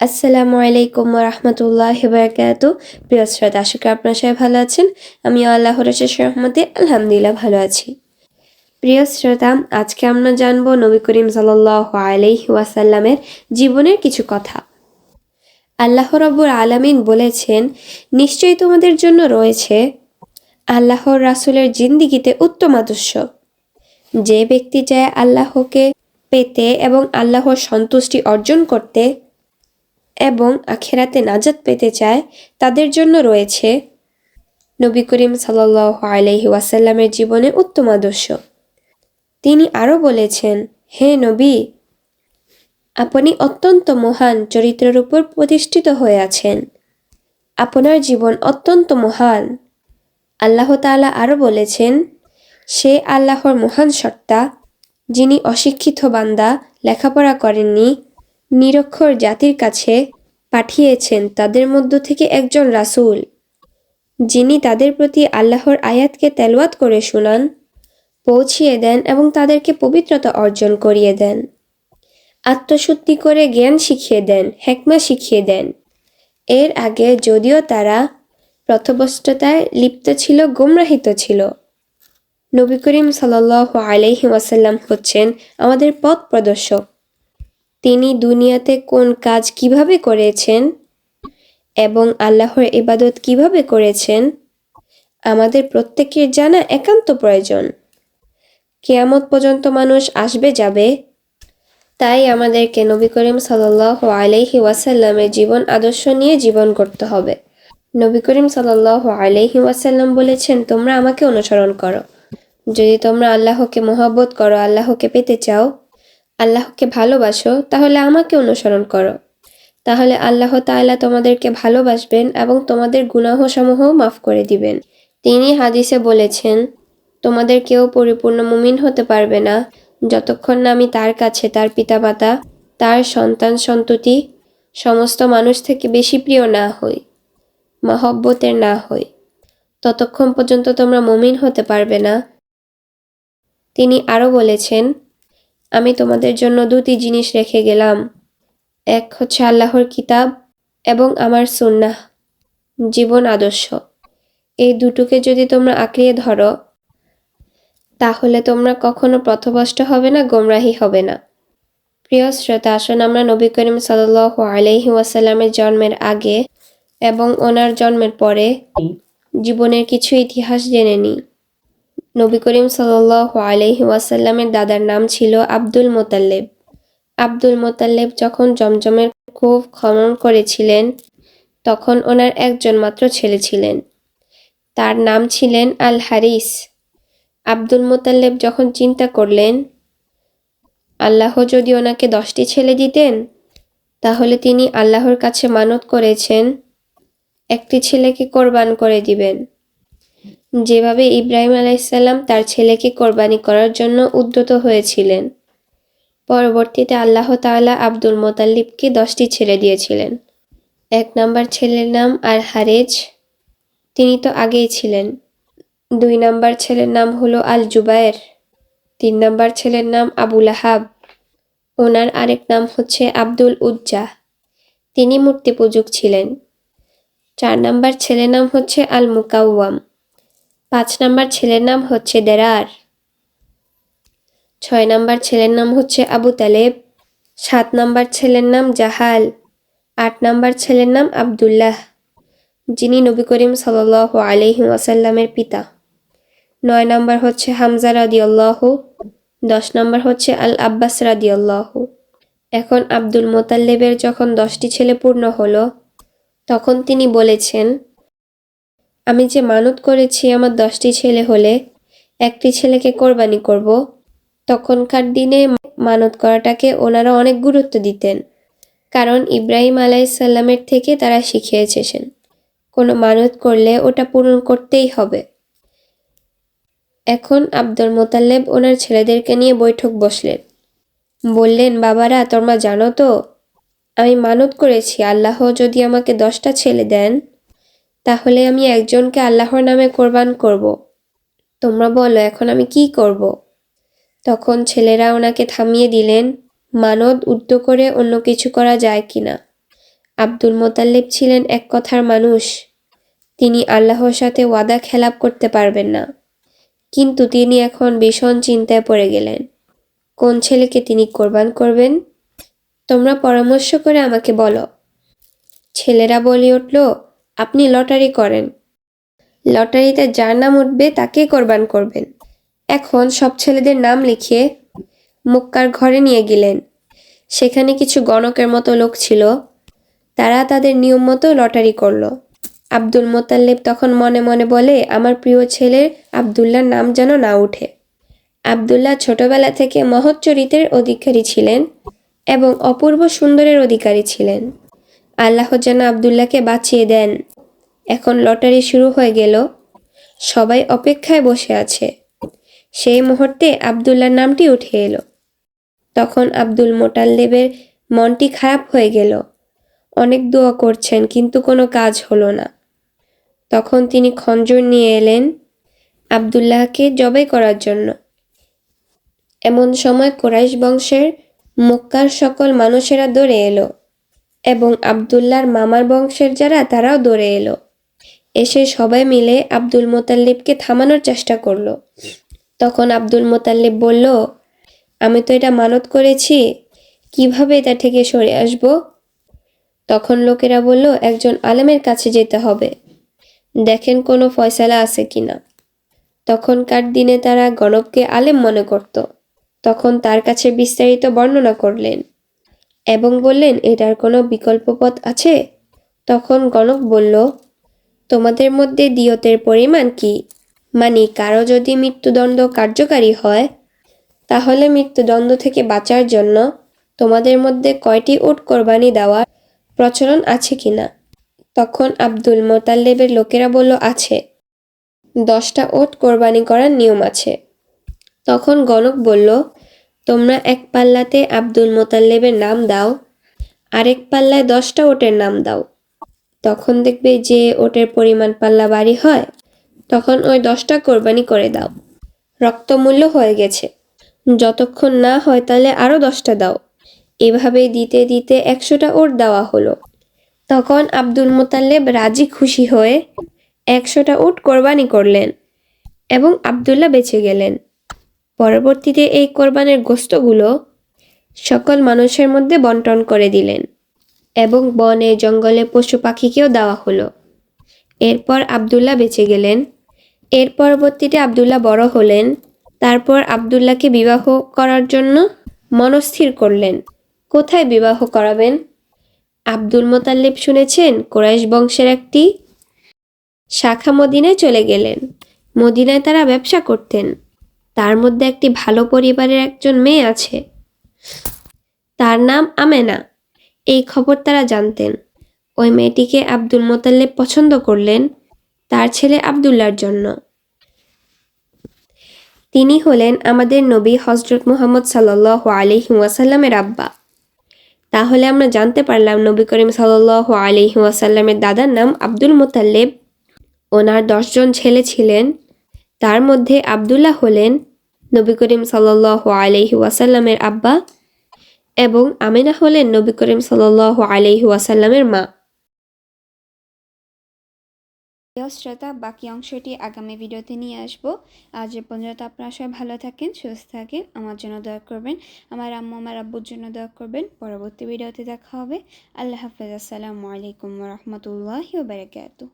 আসসালামু আলাইকুম রহমতুল্লাহ বারকাত। প্রিয় শ্রোতা, আশা করি আপনার সবাই ভালো আছেন। আমি আল্লাহর শেষ রহমতে আলহামদুলিল্লাহ ভালো আছি। প্রিয় শ্রোতা, আজকে আমরা জানব নবী করিম সাল্লাহ আলাইহি ওয়াসাল্লামের জীবনের কিছু কথা। আল্লাহ রব্বুর আলামিন বলেছেন, নিশ্চয়ই তোমাদের জন্য রয়েছে আল্লাহর রাসূলের জিন্দিগিতে উত্তম আদর্শ। যে ব্যক্তি চায় আল্লাহকে পেতে এবং আল্লাহর সন্তুষ্টি অর্জন করতে এবং আখেরাতে নাজাত পেতে চায়, তাদের জন্য রয়েছে নবী করিম সাল্লাহ আলহি ওয়াসাল্লামের জীবনে উত্তম আদর্শ। তিনি আরও বলেছেন, হে নবী, আপনি অত্যন্ত মহান চরিত্রের উপর প্রতিষ্ঠিত হয়ে আছেন। আপনার জীবন অত্যন্ত মহান। আল্লাহ তাআলা আরও বলেছেন, সে আল্লাহর মহান সত্তা, যিনি অশিক্ষিত বান্দা, লেখাপড়া করেননি, নিরক্ষর জাতির কাছে পাঠিয়েছেন তাদের মধ্য থেকে একজন রাসূল, যিনি তাদের প্রতি আল্লাহর আয়াতকে তেলওয়াত করে শোনান, পৌঁছিয়ে দেন এবং তাদেরকে পবিত্রতা অর্জন করিয়ে দেন। আত্মশুদ্ধি করে জ্ঞান শিখিয়ে দেন, হেকমা শিখিয়ে দেন। এর আগে যদিও তারা প্রথবস্ততায় লিপ্ত ছিল, গুমরাহিত ছিল। নবী করিম সাল্লাহ আলাইহি ওয়াসাল্লাম হচ্ছেন আমাদের পথ প্রদর্শক। তিনি দুনিয়াতে কোন কাজ কীভাবে করেছেন? এবং আল্লাহর ইবাদত কীভাবে করেছেন? আমাদের প্রত্যেকের জানা একান্ত প্রয়োজন। কেয়ামত পর্যন্ত মানুষ আসবে যাবে। তাই আমাদেরকে নবী করিম সাল্লাহ আলাইহি ওয়াসাল্লামের জীবন আদর্শ নিয়ে জীবন করতে হবে। নবী করিম সাল্লাহ আলাইহি ওয়াসাল্লাম বলেছেন, তোমরা আমাকে অনুসরণ করো। যদি তোমরা আল্লাহকে মোহাব্বত করো, আল্লাহকে পেতে চাও আল্লাহকে ভালোবাসো, তাহলে আমাকে অনুসরণ করো। তাহলে আল্লাহ তাআলা তোমাদেরকে ভালোবাসবেন এবং তোমাদের গুনাহসমূহ মাফ করে দিবেন। তিনি হাদিসে বলেছেন, তোমাদের কেউ পরিপূর্ণ মুমিন হতে পারবে না। যতক্ষণ না আমি তার কাছে, তার পিতামাতা, তার সন্তান সন্ততি, সমস্ত মানুষ থেকে বেশি প্রিয় না হই, মহব্বতের না হই, ততক্ষণ পর্যন্ত তোমরা মুমিন হতে পারবে না। তিনি আরও বলেছেন আমি তোমাদের জন্য দুটি জিনিস রেখে গেলাম। এক হচ্ছে আল্লাহর কিতাব এবং আমার সুন্নাহ, জীবন আদর্শ। এই দুটোকে যদি তোমরা আঁকড়িয়ে ধরো, তাহলে তোমরা কখনো পথভ্রষ্ট হবে না, গোমরাহি হবে না। প্রিয় শ্রোতা, আসুন আমরা নবী করিম সাল্লাহ আলহি ওয়াসাল্লামের জন্মের আগে এবং ওনার জন্মের পরে জীবনের কিছু ইতিহাস জেনে নিই। নবী করিম সাল্লাহ আলহি ওয়াসাল্লামের দাদার নাম ছিল আব্দুল মোতাল্লেব। আব্দুল মোতাল্লেব যখন জমজমের খুব খনন করেছিলেন, তখন ওনার একজন মাত্র ছেলে ছিলেন। তার নাম ছিলেন আল হারিস আব্দুল মোতাল্লেব যখন চিন্তা করলেন, আল্লাহ যদি ওনাকে দশটি ছেলে দিতেন, তাহলে তিনি আল্লাহর কাছে মানত করেছেন, একটি ছেলেকে কোরবান করে দিবেন। যেভাবে ইব্রাহিম আলাইসাল্লাম তার ছেলেকে কোরবানি করার জন্য উদ্যত হয়েছিলেন। পরবর্তীতে আল্লাহ তাআলা আব্দুল মোতাল্লিবকে দশটি ছেলে দিয়েছিলেন। এক নাম্বার ছেলের নাম আর হারেজ তিনি তো আগেই ছিলেন। দুই নাম্বার ছেলের নাম হলো আল জুবায়ের তিন নাম্বার ছেলের নাম আবুল আহাব ওনার আরেক নাম হচ্ছে আব্দুল উজ্জা তিনি মূর্তি পূজক ছিলেন। চার নাম্বার ছেলের নাম হচ্ছে আল মুকাওয়াম পাঁচ নাম্বার ছেলের নাম হচ্ছে দেরার। ছয় নাম্বার ছেলের নাম হচ্ছে আবু তালেব। সাত নাম্বার ছেলের নাম জাহাল। আট নাম্বার ছেলের নাম আবদুল্লাহ, যিনি নবী করিম সাল আলহি ওয়াসাল্লামের পিতা। নয় নাম্বার হচ্ছে হামজা রাদিয়াল্লাহ, দশ নাম্বার হচ্ছে আল আব্বাস রাদিয়াল্লাহ। এখন আব্দুল মোতাল্লেবের যখন দশটি ছেলে পূর্ণ হলো, তখন তিনি বলেছেন আমি যে মানত করেছি আমার দশটি ছেলে হলে, একটি ছেলেকে কোরবানি করব। তখনকার দিনে মানত করাটাকে ওনারা অনেক গুরুত্ব দিতেন, কারণ ইব্রাহিম আলাইসাল্লামের থেকে তারা শিখে এসেছেন কোনো মানত করলে ওটা পূরণ করতেই হবে। এখন আব্দুল মোতাল্লেব ওনার ছেলেদেরকে নিয়ে বৈঠক বসলেন। বললেন, বাবারা, তোমরা জানো তো, আমি মানত করেছি, আল্লাহ যদি আমাকে দশটা ছেলে দেন তাহলে আমি একজনকে আল্লাহর নামে কোরবান করব। তোমরা বলো, এখন আমি কি করব। তখন ছেলেরা ওনাকে থামিয়ে দিলেন। মানদ উদ্য করে অন্য কিছু করা যায় কি না আব্দুল মোতাল্লিব ছিলেন এক কথার মানুষ। তিনি আল্লাহর সাথে ওয়াদা খেলাপ করতে পারবেন না। কিন্তু তিনি এখন ভীষণ চিন্তায় পড়ে গেলেন। কোন ছেলেকে তিনি কোরবান করবেন? তোমরা পরামর্শ করে আমাকে বলো। ছেলেরা বলে উঠল আপনি লটারি করেন। লটারিতে যার নাম উঠবে তাকে কোরবান করবেন। এখন সব ছেলেদের নাম লিখিয়ে মুক্কার ঘরে নিয়ে গেলেন। সেখানে কিছু গণকের মতো লোক ছিল। তারা তাদের নিয়ম মতো লটারি করল। আব্দুল মোতাল্লিব তখন মনে মনে বলে, আমার প্রিয় ছেলের আবদুল্লার নাম যেন না উঠে। আবদুল্লাহ ছোটবেলা থেকে মহৎ চরিত্রের অধিকারী ছিলেন এবং অপূর্ব সুন্দরের অধিকারী ছিলেন। আল্লাহ যেন আবদুল্লাহকে বাঁচিয়ে দেন। এখন লটারি শুরু হয়ে গেল। সবাই অপেক্ষায় বসে আছে। সেই মুহূর্তে আবদুল্লার নামটি উঠে এলো। তখন আব্দুল মোটাল্লেবের মনটি খারাপ হয়ে গেল। অনেক দোয়া করছেন, কিন্তু কোনো কাজ হলো না। তখন তিনি খঞ্জর নিয়ে এলেন আবদুল্লাহকে জবাই করার জন্য। এমন সময় কোরাইশ বংশের মক্কার সকল মানুষেরা দৌড়ে এলো। এবং আবদুল্লাহর মামার বংশের যারা, তারাও দৌড়ে এলো। এসে সবাই মিলে আব্দুল মোতাল্লিবকে থামানোর চেষ্টা করল। তখন আব্দুল মোতাল্লিব বলল, আমি তো এটা মানত করেছি, কীভাবে এটা থেকে সরে আসব? তখন লোকেরা বলল, একজন আলেমের কাছে যেতে হবে। দেখেন কোনো ফয়সালা আছে কিনা তখনকার দিনে তারা গণককে আলেম মনে করত। তখন তার কাছে বিস্তারিত বর্ণনা করলেন। এবং বললেন, এটার কোনো বিকল্প পথ আছে? তখন গণক বলল, তোমাদের মধ্যে দিয়তের পরিমাণ কি? মানে কারও যদি মৃত্যুদণ্ড কার্যকারী হয়, তাহলে মৃত্যুদণ্ড থেকে বাঁচার জন্য তোমাদের মধ্যে কয়টি উট কোরবানি দেওয়ার প্রচলন আছে কিনা তখন আব্দুল মোতাল্লেবের লোকেরা বলল, আছে। দশটা ওট কোরবানি করার নিয়ম আছে। তখন গণক বলল তোমরা এক পাল্লাতে আব্দুল মোতাল্লেবের নাম দাও, আরেক পাল্লায় দশটা ওটের নাম দাও। তখন দেখবে যে ওটের পরিমাণ পাল্লা বাড়ি হয়, তখন ওই দশটা কোরবানি করে দাও। রক্তমূল্য হয়ে গেছে। যতক্ষণ না হয় তাহলে আরও দশটা দাও। এভাবে দিতে দিতে একশোটা ওট দেওয়া হলো। তখন আব্দুল মোতাল্লেব রাজি খুশি হয়ে একশোটা উট কোরবানি করলেন এবং আবদুল্লাহ বেঁচে গেলেন। পরবর্তীতে এই কোরবানের গোস্তগুলো সকল মানুষের মধ্যে বন্টন করে দিলেন এবং বনে জঙ্গলে পশু পাখিকেও দেওয়া হলো। এরপর আবদুল্লাহ বেঁচে গেলেন। এর পরবর্তীতে আবদুল্লাহ বড় হলেন। তারপর আবদুল্লাহকে বিবাহ করার জন্য মনস্থির করলেন। কোথায় বিবাহ করাবেন? আব্দুল মোতাল্লিব শুনেছেন, কোরাইশ বংশের একটি শাখা মদিনায় চলে গেলেন। মদিনায় তারা ব্যবসা করতেন। তার মধ্যে একটি ভালো পরিবারের একজন মেয়ে আছে। তার নাম আমেনা। এই খবর তারা জানতেন। ওই মেয়েটিকে আব্দুল মোতাল্লেব পছন্দ করলেন, তার ছেলে আবদুল্লার জন্য। তিনি হলেন আমাদের নবী হজরত মুহাম্মদ সাল্লাহ আলহি ওয়াসাল্লামের আব্বা। তাহলে আমরা জানতে পারলাম নবী করিম সাল্লাহ আলহি ওয়াসাল্লামের দাদার নাম আব্দুল মোতাল্লেব ওনার দশজন ছেলে ছিলেন। তার মধ্যে আবদুল্লাহ হলেন নবী করিম সাল্লাহ আলহি ওয়াসাল্লামের আব্বা এবং আমিনা হলেন নবী করিম সাল্লাহ আলহি ওয়াসাল্লামের মা। শ্রোতা, বাকি অংশটি আগামী ভিডিওতে নিয়ে আসব। আজ পর্যন্ত আপনারা সবাই ভালো থাকেন, সুস্থ থাকেন, আমার জন্য দয়া করবেন, আমার আম্মু, আমার আব্বুর জন্য দয়া করবেন। পরবর্তী ভিডিওতে দেখা হবে। আল্লাহ হাফেজ। আসসালামু আলাইকুম রহমতুল্লাহি বারকাতুহ।